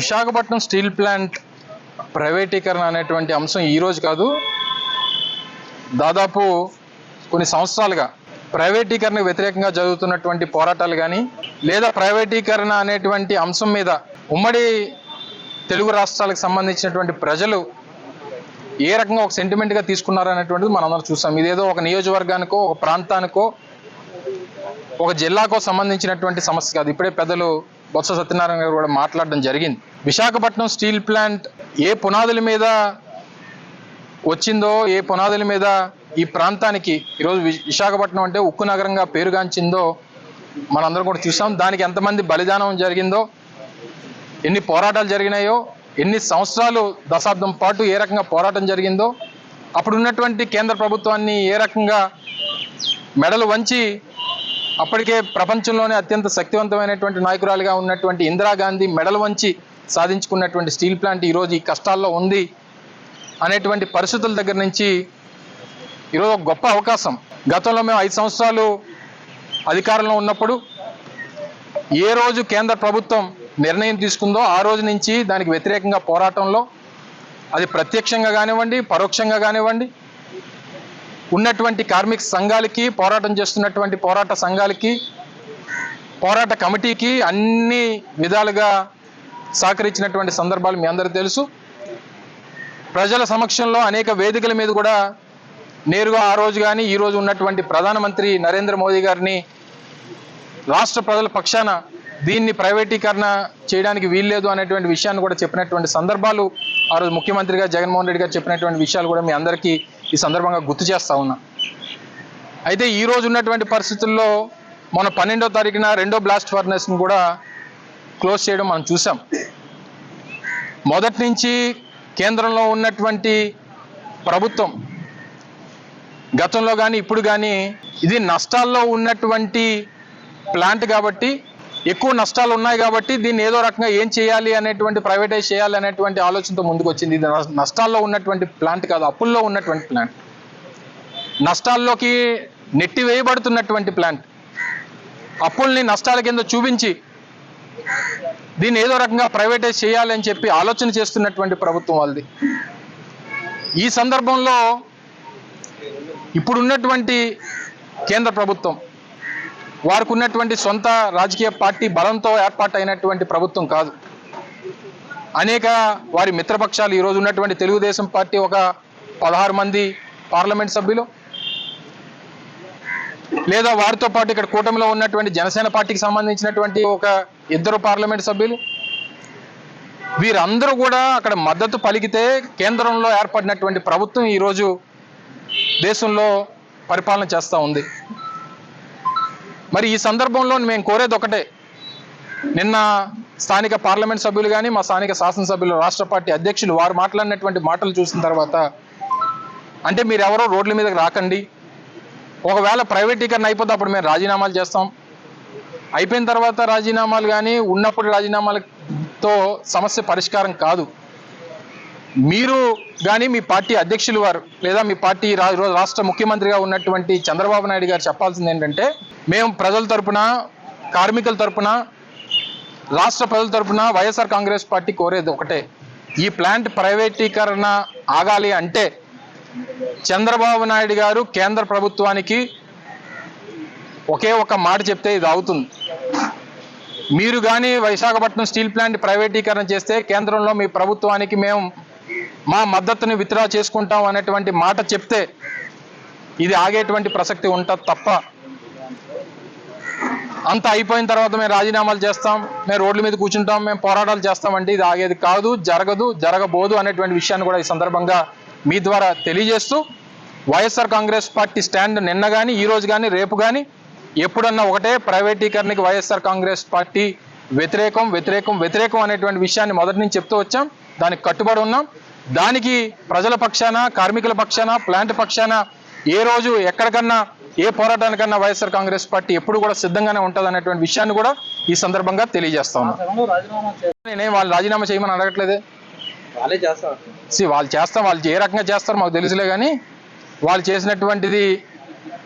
Visakhapatnam steel plant ప్రైవేటీకరణ అనేటువంటి అంశం ఈరోజు కాదు. దాదాపు కొన్ని సంవత్సరాలుగా ప్రైవేటీకరణకు వ్యతిరేకంగా జరుగుతున్నటువంటి పోరాటాలు కానీ లేదా ప్రైవేటీకరణ అనేటువంటి అంశం మీద ఉమ్మడి తెలుగు రాష్ట్రాలకు సంబంధించినటువంటి ప్రజలు ఏ రకంగా ఒక సెంటిమెంట్గా తీసుకున్నారు అనేటువంటిది మనందరం చూసాం. ఇదేదో ఒక నియోజకవర్గానికో ఒక ప్రాంతానికో ఒక జిల్లాకో సంబంధించినటువంటి సమస్య కాదు. ఇప్పుడే పెద్దలు బొత్స సత్యనారాయణ గారు కూడా మాట్లాడడం జరిగింది. విశాఖపట్నం స్టీల్ ప్లాంట్ ఏ పునాదుల మీద వచ్చిందో ఏ పునాదుల మీద ఈ ప్రాంతానికి ఈరోజు వి- విశాఖపట్నం అంటే ఉక్కు నగరంగా పేరుగాంచిందో మనందరం కూడా చూసాం. దానికి ఎంతమంది బలిదానం జరిగిందో ఎన్ని పోరాటాలు జరిగినాయో ఎన్ని సంవత్సరాలు దశాబ్దం పాటు ఏ రకంగా పోరాటం జరిగిందో అప్పుడు ఉన్నటువంటి కేంద్ర ప్రభుత్వాన్ని ఏ రకంగా మెడలు వంచి అప్పటికే ప్రపంచంలోనే అత్యంత శక్తివంతమైనటువంటి నాయకురాలుగా ఉన్నటువంటి ఇందిరాగాంధీ మెడలు వంచి సాధించుకున్నటువంటి స్టీల్ ప్లాంట్ ఈరోజు ఈ కష్టాల్లో ఉంది అనేటువంటి పరిస్థితుల దగ్గర నుంచి ఈరోజు ఒక గొప్ప అవకాశం. గతంలో మేము ఐదు సంవత్సరాలు అధికారంలో ఉన్నప్పుడు ఏ రోజు కేంద్ర ప్రభుత్వం నిర్ణయం తీసుకుందో ఆ రోజు నుంచి దానికి వ్యతిరేకంగా పోరాటంలో అది ప్రత్యక్షంగా కానివ్వండి పరోక్షంగా కానివ్వండి ఉన్నటువంటి కార్మిక సంఘాలకి పోరాటం చేస్తున్నటువంటి పోరాట సంఘాలకి పోరాట కమిటీకి అన్ని విధాలుగా సహకరించినటువంటి సందర్భాలు మీ అందరికీ తెలుసు. ప్రజల సమక్షంలో అనేక వేదికల మీద కూడా నేరుగా ఆ రోజు కానీ ఈ రోజు ఉన్నటువంటి ప్రధానమంత్రి నరేంద్ర మోదీ గారిని రాష్ట్ర ప్రజల పక్షాన దీన్ని ప్రైవేటీకరణ చేయడానికి వీల్లేదు అనేటువంటి విషయాన్ని కూడా చెప్పినటువంటి సందర్భాలు ఆ రోజు ముఖ్యమంత్రిగా జగన్మోహన్ రెడ్డి గారు చెప్పినటువంటి విషయాలు కూడా మీ అందరికీ ఈ సందర్భంగా గుర్తు చేస్తా ఉన్నా. అయితే ఈ రోజు ఉన్నటువంటి పరిస్థితుల్లో మన పన్నెండో తారీఖున రెండో బ్లాస్ట్ ఫర్నెస్ని కూడా క్లోజ్ చేయడం మనం చూసాం. మొదటి నుంచి కేంద్రంలో ఉన్నటువంటి ప్రభుత్వం గతంలో కానీ ఇప్పుడు కానీ ఇది నష్టాల్లో ఉన్నటువంటి ప్లాంట్ కాబట్టి ఎక్కువ నష్టాలు ఉన్నాయి కాబట్టి దీన్ని ఏదో రకంగా ఏం చేయాలి అనేటువంటి ప్రైవేటైజ్ చేయాలి అనేటువంటి ఆలోచనతో ముందుకు వచ్చింది ఇది నష్టాల్లో ఉన్నటువంటి ప్లాంట్ కాదు అప్పుల్లో ఉన్నటువంటి ప్లాంట్. నష్టాల్లోకి నెట్టి వేయబడుతున్నటువంటి ప్లాంట్. అప్పుల్ని నష్టాల కింద చూపించి దీన్ని ఏదో రకంగా ప్రైవేటైజ్ చేయాలి అని చెప్పి ఆలోచన చేస్తున్నటువంటి ప్రభుత్వం వాళ్ళది. ఈ సందర్భంలో ఇప్పుడున్నటువంటి కేంద్ర ప్రభుత్వం వారికి ఉన్నటువంటి సొంత రాజకీయ పార్టీ బలంతో ఏర్పాటు అయినటువంటి ప్రభుత్వం కాదు. అనేక వారి మిత్రపక్షాలు ఈరోజు ఉన్నటువంటి తెలుగుదేశం పార్టీ ఒక పదహారు మంది పార్లమెంట్ సభ్యులు లేదా వారితో పాటు ఇక్కడ కూటమిలో ఉన్నటువంటి జనసేన పార్టీకి సంబంధించినటువంటి ఒక ఇద్దరు పార్లమెంట్ సభ్యులు? వీరందరూ కూడా అక్కడ మద్దతు పలికితే కేంద్రంలో ఏర్పడినటువంటి ప్రభుత్వం ఈరోజు దేశంలో పరిపాలన చేస్తూ ఉంది. మరి ఈ సందర్భంలో మేము కోరేది ఒకటే. నిన్న స్థానిక పార్లమెంట్ సభ్యులు కానీ మా స్థానిక శాసనసభ్యులు రాష్ట్ర పార్టీ అధ్యక్షులు వారు మాట్లాడినటువంటి మాటలు చూసిన తర్వాత అంటే మీరు ఎవరో రోడ్ల మీదకి రాకండి ఒకవేళ ప్రైవేటీకరణ అయిపోతే అప్పుడు మేము రాజీనామాలు చేస్తాం. అయిపోయిన తర్వాత రాజీనామాలు కానీ ఉన్నప్పుడు రాజీనామాలతో సమస్య పరిష్కారం కాదు. మీరు కానీ మీ పార్టీ అధ్యక్షులు వారు లేదా మీ పార్టీ రాష్ట్ర ముఖ్యమంత్రిగా ఉన్నటువంటి చంద్రబాబు నాయుడు గారు చెప్పాల్సింది ఏంటంటే మేము ప్రజల తరపున కార్మికుల తరపున రాష్ట్ర ప్రజల తరపున వైఎస్ఆర్ కాంగ్రెస్ పార్టీ కోరేది ఒకటే. ఈ ప్లాంట్ ప్రైవేటీకరణ ఆగాలి అంటే చంద్రబాబు నాయుడు గారు కేంద్ర ప్రభుత్వానికి ఒకే ఒక మాట చెప్తే ఇది అవుతుంది. మీరు కానీ విశాఖపట్నం స్టీల్ ప్లాంట్ ప్రైవేటీకరణ చేస్తే కేంద్రంలో మీ ప్రభుత్వానికి మేము మా మద్దతుని విత్డ్రా చేసుకుంటాం అనేటువంటి మాట చెప్తే ఇది ఆగేటువంటి ప్రసక్తి ఉంటుంది తప్ప. అంత అయిపోయిన తర్వాత మేము రాజీనామాలు చేస్తాం మేము రోడ్ల మీద కూర్చుంటాం మేము పోరాటాలు చేస్తామంటే ఇది ఆగేది కాదు జరగదు జరగబోదు అనేటువంటి విషయాన్ని కూడా ఈ సందర్భంగా మీ ద్వారా తెలియజేస్తూ వైఎస్ఆర్ కాంగ్రెస్ పార్టీ స్టాండ్ నిన్న కానీ ఈ రోజు కానీ రేపు కానీ ఎప్పుడన్నా ఒకటే ప్రైవేటీకరణకి వైఎస్ఆర్ కాంగ్రెస్ పార్టీ వ్యతిరేకం వ్యతిరేకం వ్యతిరేకం అనేటువంటి విషయాన్ని మొదటి నుంచి చెప్తూ వచ్చాం. దానికి కట్టుబడి ఉన్నాం. దానికి ప్రజల పక్షాన కార్మికుల పక్షాన ప్లాంట్ పక్షాన ఏ రోజు ఎక్కడికన్నా ఏ పోరాటానికన్నా వైఎస్ఆర్ కాంగ్రెస్ పార్టీ ఎప్పుడు కూడా సిద్ధంగానే ఉంటుంది అనేటువంటి విషయాన్ని కూడా ఈ సందర్భంగా తెలియజేస్తా ఉన్నాం. నేనేం వాళ్ళు రాజీనామా చేయమని అడగట్లేదే? వాళ్ళే చేస్తారు. సి వాళ్ళు చేస్తాం వాళ్ళు ఏ రకంగా చేస్తారు మాకు తెలుసులే కానీ వాళ్ళు చేసినటువంటిది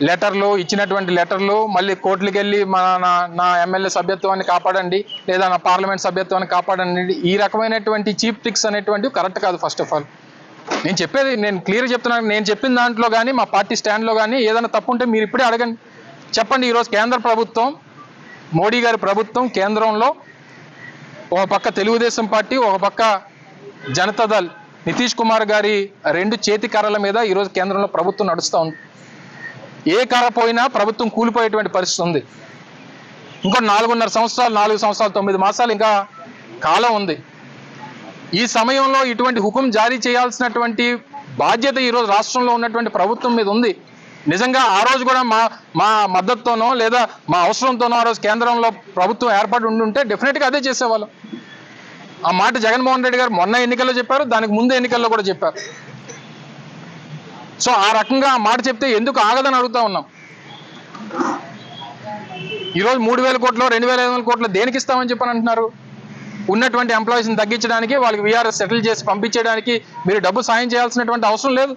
లెటర్లు ఇచ్చినటువంటి లెటర్లు మళ్ళీ కోర్టులకు వెళ్ళి మన నా నా ఎమ్మెల్యే సభ్యత్వాన్ని కాపాడండి లేదా నా పార్లమెంట్ సభ్యత్వాన్ని కాపాడండి ఈ రకమైనటువంటి చీప్ ట్రిక్స్ అనేటువంటివి కరెక్ట్ కాదు ఫస్ట్ ఆఫ్ ఆల్. నేను చెప్పేది నేను క్లియర్ చెప్తున్నాను నేను చెప్పిన దాంట్లో కానీ మా పార్టీ స్టాండ్లో కానీ ఏదైనా తప్పు ఉంటే మీరు ఇప్పుడే అడగండి. చెప్పండి ఈరోజు కేంద్ర ప్రభుత్వం మోడీ గారి ప్రభుత్వం కేంద్రంలో ఒక పక్క తెలుగుదేశం పార్టీ ఒక పక్క జనతాదళ్ నితీష్ కుమార్ గారి రెండు చేతి కర్రల మీద ఈరోజు కేంద్రంలో ప్రభుత్వం నడుస్తూ ఉంది. ఏ కర్ర పోయినా ప్రభుత్వం కూలిపోయేటువంటి పరిస్థితి ఉంది. ఇంకో నాలుగున్నర సంవత్సరాలు నాలుగు సంవత్సరాలు తొమ్మిది మాసాలు ఇంకా కాలం ఉంది. ఈ సమయంలో ఇటువంటి హుకుం జారీ చేయాల్సినటువంటి బాధ్యత ఈరోజు రాష్ట్రంలో ఉన్నటువంటి ప్రభుత్వం మీద ఉంది. నిజంగా ఆ రోజు కూడా మా మా మద్దతుతోనో లేదా మా అవసరంతోనో ఆ రోజు కేంద్రంలో ప్రభుత్వం ఏర్పాటు ఉండి ఉంటే డెఫినెట్గా అదే చేసేవాళ్ళం. ఆ మాట జగన్మోహన్ రెడ్డి గారు మొన్న ఎన్నికల్లో చెప్పారు దానికి ముందు ఎన్నికల్లో కూడా చెప్పారు. సో ఆ రకంగా ఆ మాట చెప్తే ఎందుకు ఆగదని అడుగుతా ఉన్నాం. ఈరోజు మూడు వేల కోట్లు రెండు వేల ఐదు వందల కోట్లు దేనికి ఇస్తామని చెప్పని అంటున్నారు? ఉన్నటువంటి ఎంప్లాయీస్ని తగ్గించడానికి వాళ్ళకి విఆర్ఎస్ సెటిల్ చేసి పంపించడానికి మీరు డబ్బు సాయం చేయాల్సినటువంటి అవసరం లేదు.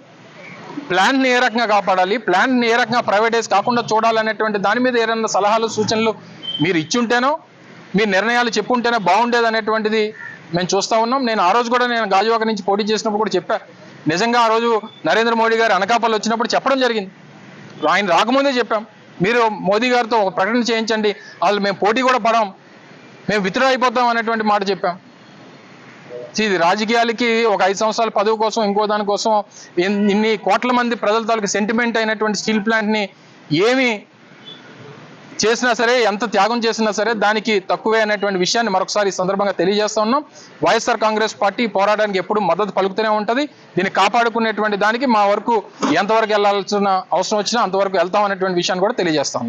ప్లాంట్ని ఏ రకంగా కాపాడాలి? ప్లాంట్ని ఏ రకంగా ప్రైవేటైజ్ కాకుండా చూడాలనేటువంటి దాని మీద ఏదైనా సలహాలు సూచనలు మీరు ఇచ్చుంటేనో మీ నిర్ణయాలు చెప్పుంటేనే బాగుండేది అనేటువంటిది మేము చూస్తూ ఉన్నాం. నేను ఆ రోజు కూడా నేను గాజువాక నుంచి పోటీ చేసినప్పుడు కూడా చెప్పా. నిజంగా ఆ రోజు నరేంద్ర మోడీ గారు అనకాపల్లి వచ్చినప్పుడు చెప్పడం జరిగింది. ఆయన రాకముందే చెప్పాం. మీరు మోదీ గారితో ఒక ప్రకటన చేయించండి. వాళ్ళు మేము పోటీ కూడా పడాం. మేము విత్డ్రా అయిపోతాం అనేటువంటి మాట చెప్పాం. ఇది రాజకీయాలకి ఒక ఐదు సంవత్సరాల పదవి కోసం ఇంకో దానికోసం ఇన్ని కోట్ల మంది ప్రజల తాలూకు సెంటిమెంట్ అయినటువంటి స్టీల్ ప్లాంట్ని ఏమి చేసినా సరే ఎంత త్యాగం చేసినా సరే దానికి తక్కువే అనేటువంటి విషయాన్ని మరొకసారి ఈ సందర్భంగా తెలియజేస్తా ఉన్నాం. వైఎస్ఆర్ కాంగ్రెస్ పార్టీ పోరాటానికి ఎప్పుడు మద్దతు పలుకుతూనే ఉంటుంది. దీన్ని కాపాడుకునేటువంటి దానికి మా వరకు ఎంతవరకు వెళ్ళాల్సిన అవసరం వచ్చినా అంతవరకు వెళ్తాం అనేటువంటి విషయాన్ని కూడా తెలియజేస్తాం